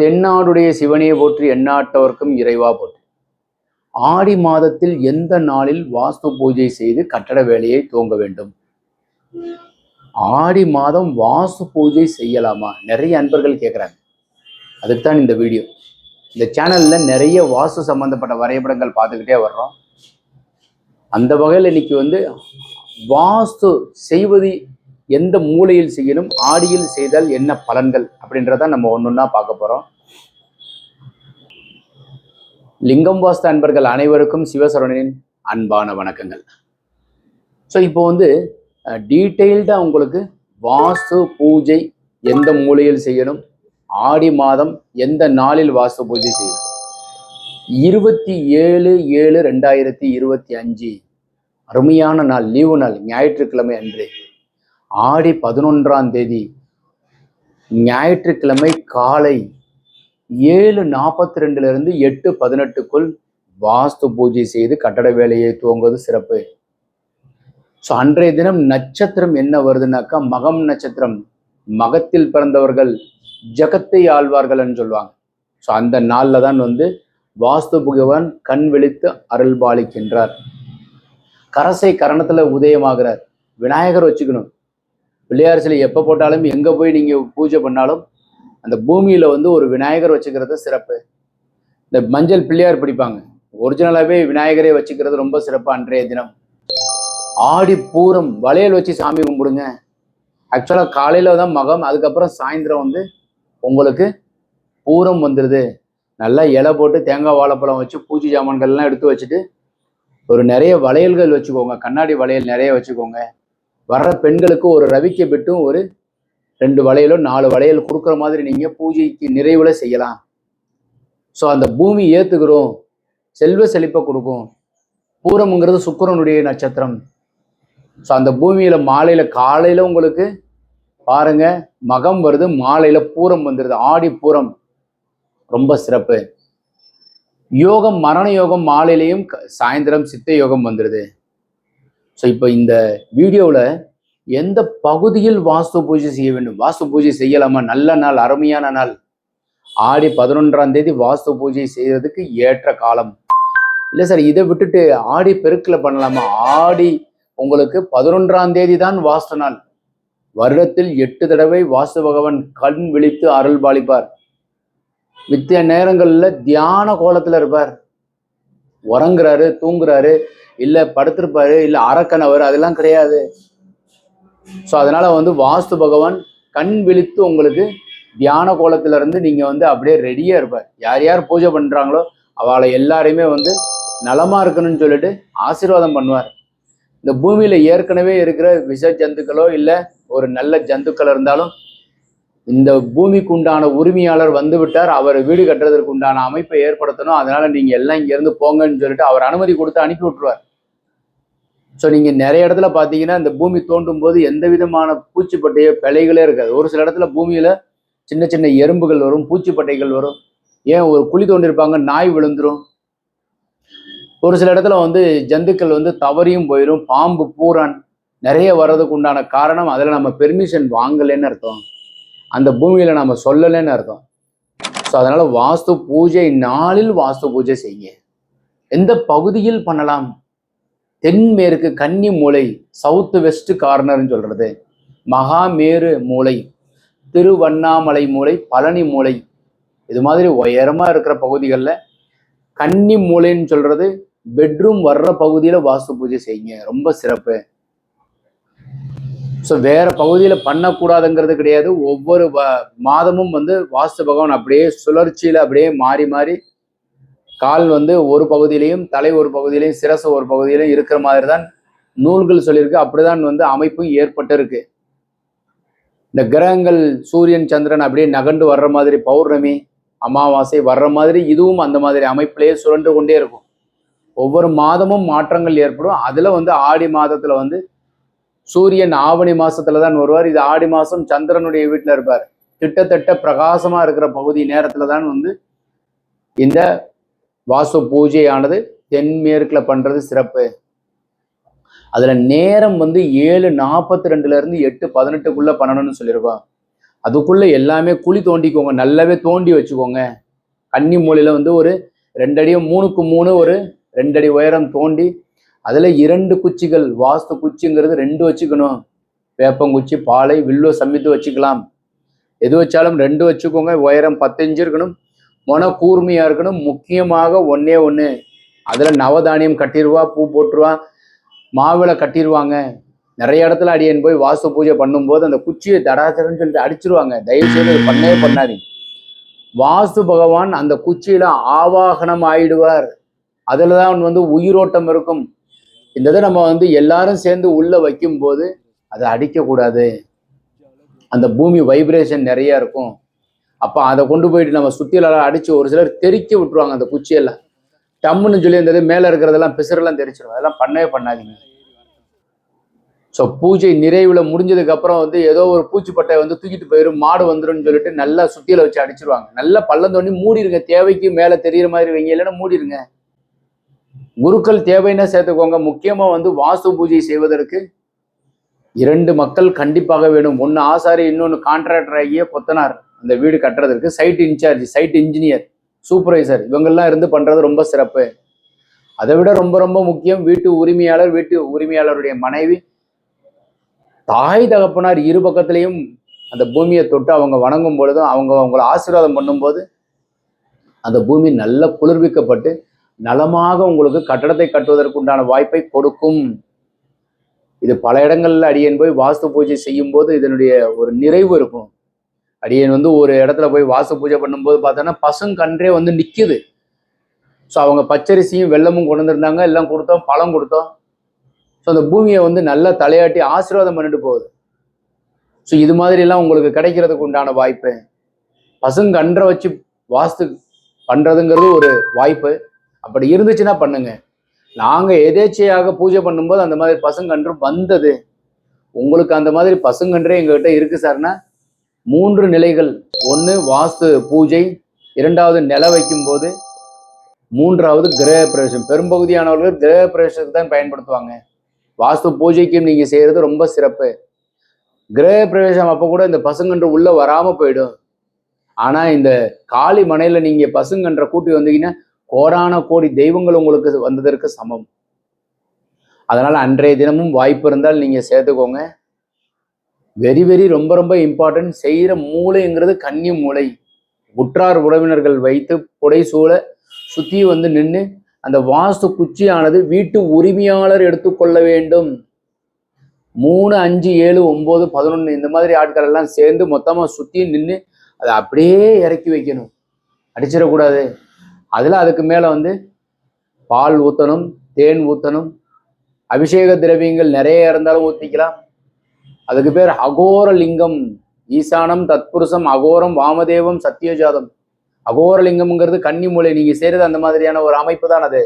தென்னாடுடைய சிவனையை போற்றி எண்ணாட்டோர்க்கும் இறைவா போற்றி. ஆடி மாதத்தில் எந்த நாளில் வாஸ்து பூஜை செய்து கட்டட வேலையை துவங்க வேண்டும்? ஆடி மாதம் வாஸ்து பூஜை செய்யலாமா? நிறைய அன்பர்கள் கேட்குறாங்க அதுக்கு தான் இந்த வீடியோ. இந்த சேனல்ல நிறைய வாஸ்து சம்பந்தப்பட்ட வரைபடங்கள் பார்த்துக்கிட்டே வர்றோம். அந்த வகையில் இன்னைக்கு வந்து வாஸ்து செய்வது எந்த மூலையில் செய்யணும் ஆடியில் செய்தால் என்ன பலன்கள் அப்படின்றத நம்ம ஒன்னொன்னா பார்க்க போகிறோம் லிங்கம் வாஸ்த அன்பர்கள் அனைவருக்கும் சிவசரணின் அன்பான வணக்கங்கள். ஸோ இப்போ வந்து டீட்டெயில்டாக உங்களுக்கு வாஸ்து பூஜை எந்த மூலையில் செய்யணும் ஆடி மாதம் எந்த நாளில் வாஸ்து பூஜை செய்யணும்? இருபத்தி ஏழு ஏழு ரெண்டாயிரத்தி இருபத்தி அஞ்சு. அருமையான நாள் லீவு நாள் ஞாயிற்றுக்கிழமை அன்று. ஆடி பதினொன்றாம் தேதி ஞாயிற்றுக்கிழமை காலை ஏழு நாற்பத்தி ரெண்டுலேருந்து எட்டு பதினெட்டுக்குள் வாஸ்து பூஜை செய்து கட்டட வேலையை துவங்குவது சிறப்பு. ஸோ அன்றைய தினம் நட்சத்திரம் என்ன வருதுனாக்கா மகம் நட்சத்திரம் மகத்தில் பிறந்தவர்கள் ஜகத்தை ஆழ்வார்கள்னு சொல்லுவாங்க. ஸோ அந்த நாளில் தான் வந்து வாஸ்து பகவான் கண் விழித்து அருள் பாலிக்கின்றார் கரசை கரணத்தில் உதயமாகிறார். விநாயகர் வச்சுக்கணும். பிள்ளையார் சிலை எப்போ போட்டாலும் எங்கே போய் நீங்கள் பூஜை பண்ணாலும் அந்த பூமியில் வந்து ஒரு விநாயகர் வச்சுக்கிறது சிறப்பு. இந்த மஞ்சள் பிள்ளையார் பிடிப்பாங்க. ஒரிஜினலாகவே விநாயகரே வச்சுக்கிறது ரொம்ப சிறப்பு அன்றைய தினம். ஆடி பூரம் வளையல் வச்சு சாமி கும்பிடுங்க. ஆக்சுவலாக காலையில் தான் மகம் அதுக்கப்புறம் சாயந்தரம் வந்து உங்களுக்கு பூரம் வந்துடுது நல்லா இலை போட்டு தேங்காய் வாழைப்பழம் வச்சு பூஜை ஜாமான்கள்லாம் எடுத்து வச்சுட்டு ஒரு நிறைய வளையல்கள் வச்சுக்கோங்க. கண்ணாடி வளையல் நிறைய வச்சுக்கோங்க. வர்ற பெண்களுக்கு ஒரு ரவிக்கை பெட்டும் ஒரு ரெண்டு வளையலோ நாலு வளையல் கொடுக்குற மாதிரி நீங்கள் பூஜைக்கு நிறைவுல செய்யலாம். ஸோ அந்த பூமி ஏற்றுக்கிறோம் செல்வ செழிப்பை கொடுக்கும். பூரம்ங்கிறது சுக்கரனுடைய நட்சத்திரம். ஸோ அந்த பூமியில மாலையில காலையில உங்களுக்கு பாருங்க மகம் வருது மாலையில பூரம் வந்துடுது ஆடி பூரம். ரொம்ப சிறப்பு. யோகம் மரண யோகம் மாலையிலையும் க- சாயந்தரம் சித்த யோகம் வந்துடுது ஸோ இப்போ இந்த வீடியோவில் எந்த பகுதியில் வாஸ்து பூஜை செய்ய வேண்டும்? வாஸ்து பூஜை செய்யலாமா? நல்ல நாள் அருமையான நாள். ஆடி பதினொன்றாம் தேதி வாஸ்து பூஜை செய்கிறதுக்கு ஏற்ற காலம். இல்லை சார் இதை விட்டுட்டு ஆடி பெருக்கில் பண்ணலாமா? ஆடி உங்களுக்கு பதினொன்றாம் தேதி தான் வாஸ்து நாள். வருடத்தில் எட்டு தடவை வாஸ்து பகவான் கண் விழித்து அருள் பாலிப்பார். மித்த நேரங்களில் தியான கோலத்தில் இருப்பார். உறங்குறாரு தூங்குறாரு. இல்ல படுத்திருப்பாரு இல்ல அரக்கணவர் அதெல்லாம் கிடையாது. ஸோ அதனால வந்து வாஸ்து பகவான் கண் விழித்து உங்களுக்கு தியான கோலத்துல இருந்து நீங்க வந்து அப்படியே ரெடியா இருப்பார். யார் யார் பூஜை பண்றாங்களோ அவளை எல்லாரையுமே வந்து நலமா இருக்கணும்னு சொல்லிட்டு ஆசீர்வாதம் பண்ணுவார். இந்த பூமியில ஏற்கனவே இருக்கிற விஷ ஜந்துக்களோ இல்ல ஒரு நல்ல ஜந்துக்கள் இருந்தாலும் இந்த பூமிக்கு உண்டான உரிமையாளர் வந்து விட்டார். அவர் வீடு கட்டுறதற்கு உண்டான அமைப்பை ஏற்படுத்தணும். அதனால நீங்க எல்லாம் இங்க இருந்து போங்கன்னு சொல்லிட்டு அவர் அனுமதி கொடுத்து அனுப்பி விட்டுருவார். ஸோ நீங்கள் நிறைய இடத்துல பார்த்தீங்கன்னா இந்த பூமி தோண்டும் போது எந்த விதமான பூச்சிப்பட்டையோ பிழைகளே இருக்காது. ஒரு சில இடத்துல பூமியில் சின்ன சின்ன எறும்புகள் வரும் பூச்சிப்பட்டைகள் வரும். ஏன் ஒரு குழி தோண்டிருப்பாங்க நாய் விழுந்துடும் ஒரு சில இடத்துல வந்து ஜந்துக்கள் வந்து தவறியும் போயிடும் பாம்பு பூரான் நிறைய வர்றதுக்கு உண்டான காரணம் அதில் நம்ம பெர்மிஷன் வாங்கலைன்னு அர்த்தம். அந்த பூமியில் நம்ம சொல்லலைன்னு அர்த்தம். ஸோ அதனால் வாஸ்து பூஜை நாளில் வாஸ்து பூஜை செய்யுங்க. எந்த பகுதியில் பண்ணலாம்? தென்மேற்கு கன்னி மூலை சவுத் வெஸ்ட் கார்னர்னு சொல்றது. மகாமேரு மூலை திருவண்ணாமலை மூலை பழனி மூலை. இது மாதிரி உயரமா இருக்கிற பகுதிகளில் கன்னி மூலைன்னு சொல்றது பெட்ரூம் வர்ற பகுதியில் வாஸ்து பூஜை செய்யுங்க. ரொம்ப சிறப்பு. ஸோ வேற பகுதியில் பண்ணக்கூடாதுங்கிறது கிடையாது. ஒவ்வொரு மாதமும் வந்து வாஸ்து பகவான் அப்படியே சுழற்சியில் அப்படியே மாறி மாறி கால் வந்து ஒரு பகுதியிலையும் தலை ஒரு பகுதியிலையும் சிரசு ஒரு பகுதியிலையும் இருக்கிற மாதிரி தான் நூல்கள் சொல்லியிருக்கு. அப்படிதான் வந்து அமைப்பும் ஏற்பட்டிருக்கு. இந்த கிரகங்கள் சூரியன் சந்திரன் அப்படியே நகண்டு வர்ற மாதிரி பௌர்ணமி அமாவாசை வர்ற மாதிரி இதுவும் அந்த மாதிரி அமைப்பிலேயே சுழன்று கொண்டே இருக்கும். ஒவ்வொரு மாதமும் மாற்றங்கள் ஏற்படும். அதில் வந்து ஆடி மாதத்தில் வந்து சூரியன் ஆவணி மாசத்துல தான் வருவார். இது ஆடி மாதம் சந்திரனுடைய வீட்டில் இருப்பார். கிட்டத்தட்ட பிரகாசமாக இருக்கிற பகுதி நேரத்தில் தான் வந்து இந்த வாசு பூஜையானது தென்மேற்குல பண்றது சிறப்பு. அதுல நேரம் வந்து ஏழு நாற்பத்தி ரெண்டுல இருந்து எட்டு பதினெட்டுக்குள்ள பண்ணணும்னு சொல்லியிருக்கோம் அதுக்குள்ள எல்லாமே குழி தோண்டிக்கோங்க. நல்லாவே தோண்டி வச்சுக்கோங்க. கன்னி மூலையில வந்து ஒரு ரெண்டடியும் மூணுக்கு மூணு ஒரு ரெண்டடி உயரம் தோண்டி அதுல இரண்டு குச்சிகள் வாஸ்து குச்சிங்கிறது ரெண்டு வச்சுக்கணும். வேப்பங்குச்சி பாலை வில்வ சமைத்து வச்சுக்கலாம். எது வச்சாலும் ரெண்டு வச்சுக்கோங்க. உயரம் பத்தஞ்சு இருக்கணும். மன கூர்மையா இருக்கணும். முக்கியமாக ஒன்றே ஒண்ணு. அதுல நவதானியம் கட்டிடுவா பூ போட்டுருவா மாவிளை கட்டிடுவாங்க நிறைய இடத்துல அடியன் போய் வாசு பூஜை பண்ணும்போது அந்த குச்சியை தடாச்சரன்னு சொல்லிட்டு அடிச்சிருவாங்க. தயவு செய்து பண்ணவே பண்ணாதீங்க. வாசு பகவான் அந்த குச்சியில ஆவாகனம் ஆயிடுவார். அதுல தான் வந்து உயிரோட்டம் இருக்கும். இந்த இதை நம்ம வந்து எல்லாரும் சேர்ந்து உள்ள வைக்கும்போது அதை அடிக்கக்கூடாது. அந்த பூமி வைப்ரேஷன் நிறைய இருக்கும். அப்போ அதை கொண்டு போயிட்டு நம்ம சுத்தியெல்லாம் அடித்து ஒரு சிலர் தெறிக்க விட்டுருவாங்க அந்த குச்சியெல்லாம். டம்முன்னு சொல்லி இருந்தது மேலே இருக்கிறதெல்லாம் பிசுறெல்லாம் தெரிச்சிடும் அதெல்லாம் பண்ணவே பண்ணாதீங்க. ஸோ பூஜை நிறைவில் முடிஞ்சதுக்கப்புறம் வந்து ஏதோ ஒரு பூச்சிப்பட்டை வந்து தூக்கிட்டு போயிடும் மாடு வந்துடும் சொல்லிட்டு நல்லா சுத்தியில் வச்சு அடிச்சிருவாங்க. நல்லா பள்ளம் தோண்டி மூடிருங்க. தேவைக்கு மேலே தெரியிற மாதிரி வைங்க இல்லைன்னா மூடிருங்க. குருக்கள் தேவைன்னா சேர்த்துக்கோங்க. முக்கியமாக வந்து வாஸ்து பூஜை செய்வதற்கு இரண்டு மக்கள் கண்டிப்பாக வேணும். ஒன்று ஆசாரி இன்னொன்று கான்ட்ராக்டர் ஆகிய கொத்தனார். அந்த வீடு கட்டுறதுக்கு site incharge site engineer supervisor இவங்கெல்லாம் இருந்து பண்ணுறது ரொம்ப சிறப்பு. அதை விட ரொம்ப ரொம்ப முக்கியம் வீட்டு உரிமையாளர் வீட்டு உரிமையாளருடைய மனைவி. தாய் தகப்பனார் இரு பக்கத்துலேயும் அந்த பூமியை தொட்டு அவங்க வணங்கும் பொழுதும் அவங்க அவங்கள ஆசீர்வாதம் பண்ணும்போது அந்த பூமி நல்ல குளிர்விக்கப்பட்டு நலமாக உங்களுக்கு கட்டடத்தை கட்டுவதற்குண்டான வாய்ப்பை கொடுக்கும். இது பல இடங்கள்ல அடியன் போய் வாஸ்து பூஜை செய்யும் போது இதனுடைய ஒரு நிறைவு இருக்கும். அடியன் வந்து ஒரு இடத்துல போய் வாசு பூஜை பண்ணும்போது பார்த்தோன்னா பசுங்கன்றே வந்து நிற்கிது ஸோ அவங்க பச்சரிசியும் வெள்ளமும் கொண்டு வந்திருந்தாங்க எல்லாம் கொடுத்தோம் பழம் கொடுத்தோம். ஸோ அந்த பூமியை வந்து நல்லா தலையாட்டி ஆசீர்வாதம் பண்ணிட்டு போகுது. ஸோ இது மாதிரிலாம் உங்களுக்கு கிடைக்கிறதுக்கு உண்டான வாய்ப்பு. பசுங்கன்றை வச்சு வாஸ்து பண்ணுறதுங்கிறது ஒரு வாய்ப்பு. அப்படி இருந்துச்சுன்னா பண்ணுங்க. நாங்கள் எதேச்சையாக பூஜை பண்ணும்போது அந்த மாதிரி பசுங்கன்று வந்தது. உங்களுக்கு அந்த மாதிரி பசுங்கன்றே எங்ககிட்ட இருக்கு சார்னா மூன்று நிலைகள். ஒன்று வாஸ்து பூஜை. இரண்டாவது நில வைக்கும்போது. மூன்றாவது கிரக பிரவேசம். பெரும்பகுதியானவர்கள் கிரக பிரவேசத்துக்கு தான் பயன்படுத்துவாங்க. வாஸ்து பூஜைக்கும் நீங்கள் செய்கிறது ரொம்ப சிறப்பு. கிரக பிரவேசம் அப்போ கூட இந்த பசுங்கன்று உள்ளே வராமல் போயிடும். ஆனால் இந்த காளி மனையில் நீங்கள் பசுங்கன்ற கூட்டி வந்தீங்கன்னா கோடான கோடி தெய்வங்கள் உங்களுக்கு வந்ததற்கு சமம். அதனால் அன்றைய தினமும் வாய்ப்பு இருந்தால் நீங்கள் சேர்த்துக்கோங்க. வெரி வெரி ரொம்ப ரொம்ப இம்பார்ட்டன்ட் செய்கிற மூளைங்கிறது கன்னி மூளை. உற்றார் உறவினர்கள் வைத்து புடைசூழ சுத்தி வந்து நின்று அந்த வாஸ்து குச்சியானது வீட்டு உரிமையாளர் எடுத்துக்கொள்ள வேண்டும். மூணு அஞ்சு ஏழு ஒம்பது பதினொன்று இந்த மாதிரி ஆட்கள் எல்லாம் சேர்ந்து மொத்தமாக சுற்றி நின்று அதை அப்படியே இறக்கி வைக்கணும். அடிச்சிடக்கூடாது. அதில் அதுக்கு மேலே வந்து பால் ஊற்றணும் தேன் ஊற்றணும் அபிஷேக திரவியங்கள் நிறைய இருந்தாலும் ஊற்றிக்கலாம் அதுக்கு பேர் அகோரலிங்கம். ஈசானம் தத்புருஷம் அகோரம் வாமதேவம் சத்தியஜாதம். அகோரலிங்கம்ங்கிறது கன்னி மூலை நீங்க செய்யறது அந்த மாதிரியான ஒரு அமைப்பு தான் அது.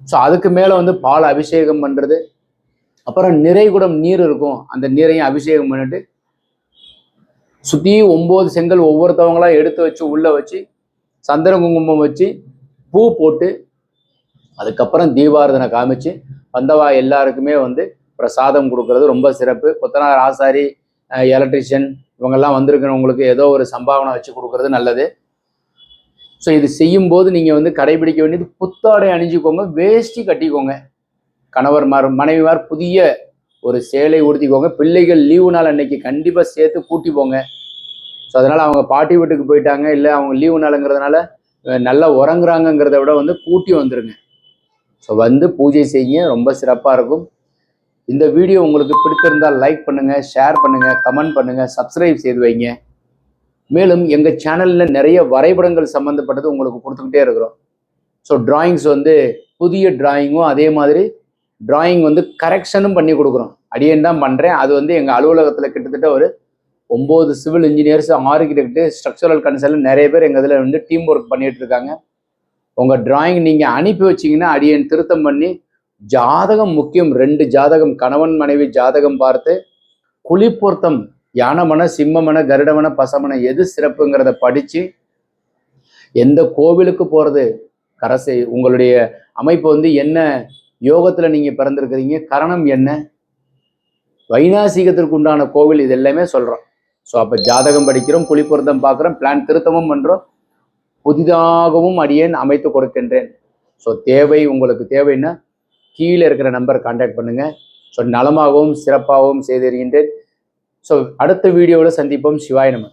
ஸோ அதுக்கு மேல வந்து பால் அபிஷேகம் பண்றது. அப்புறம் நிறைகுடம் நீர் இருக்கும். அந்த நீரையும் அபிஷேகம் பண்ணிட்டு சுத்தி ஒன்பது செங்கல் ஒவ்வொருத்தவங்களா எடுத்து வச்சு உள்ள வச்சு சந்திர குங்குமம் வச்சு பூ போட்டு அதுக்கப்புறம் தீபாரதனை காமிச்சு வந்தவா எல்லாருக்குமே வந்து பிரசாதம் கொடுக்கறது ரொம்ப சிறப்பு. கொத்தனார் ஆசாரி எலக்ட்ரிஷியன் இவங்கெல்லாம் வந்திருக்கிறவங்களுக்கு ஏதோ ஒரு சம்பாவனை வச்சு கொடுக்கறது நல்லது. ஸோ இது செய்யும்போது நீங்கள் வந்து கடைபிடிக்க வேண்டியது புத்தாடை அணிஞ்சுக்கோங்க வேஷ்டி கட்டிக்கோங்க. கணவர்மார் மனைவிமார் புதிய ஒரு சேலை உடுத்திக்கோங்க. பிள்ளைகள் லீவு நாள் அன்னைக்கு கண்டிப்பாக சேர்த்து கூட்டி போங்க. ஸோ அதனால் அவங்க பாட்டி வீட்டுக்கு போயிட்டாங்க இல்லை அவங்க லீவு நாளுங்கிறதுனால நல்லா உறங்குறாங்கங்கிறத விட வந்து கூட்டி வந்துருங்க. ஸோ வந்து பூஜை செய்ய ரொம்ப சிறப்பாக இருக்கும். இந்த வீடியோ உங்களுக்கு பிடித்திருந்தால் லைக் பண்ணுங்க ஷேர் பண்ணுங்க கமெண்ட் பண்ணுங்க சப்ஸ்கிரைப் செய்து வைங்க. மேலும் எங்க சேனல்ல நிறைய வரைபடங்கள் சம்பந்தப்பட்டது உங்களுக்கு கொடுத்துக்கிட்டே இருக்கிறோம். ஸோ டிராயிங்ஸ் வந்து புதிய டிராயிங்கும் அதே மாதிரி டிராயிங் வந்து கரெக்ஷனும் பண்ணி கொடுக்குறோம். அடியேன் தான் பண்ணுறேன் அது வந்து எங்கள் அலுவலகத்தில் கிட்டத்தட்ட ஒரு ஒம்பது civil engineers architect structural consult நிறைய பேர் எங்கள் இதில் வந்து டீம் ஒர்க் பண்ணிகிட்டு இருக்காங்க. உங்கள் டிராயிங் நீங்கள் அனுப்பி வச்சிங்கன்னா அடியேன் திருத்தம் பண்ணி ஜாதகம் முக்கியம். ரெண்டு ஜாதகம் கணவன் மனைவி ஜாதகம் பார்த்து குளிப்பொருத்தம் யானமன சிம்மமன கருடமன பசமன எது சிறப்புங்கிறத படித்து எந்த கோவிலுக்கு போகிறது கரசை உங்களுடைய அமைப்பு வந்து என்ன யோகத்தில் நீங்கள் பிறந்திருக்கிறீங்க கரணம் என்ன வைநாசிகத்திற்கு உண்டான கோவில் இது எல்லாமே சொல்கிறோம் ஸோ அப்போ ஜாதகம் படிக்கிறோம் குளிப்பொருத்தம் பார்க்குறோம் பிளான் திருத்தமும் பண்ணுறோம் புதிதாகவும் அடியேன் அமைத்து கொடுக்கின்றேன். ஸோ தேவை உங்களுக்கு தேவைன்னா கீழே இருக்கிற நம்பர் காண்டாக்ட் பண்ணுங்க. ஸோ நலமாகவும் சிறப்பாகவும் செய்திருக்கின்றேன். ஸோ அடுத்த வீடியோவில் சந்திப்போம். சிவாய நம்ம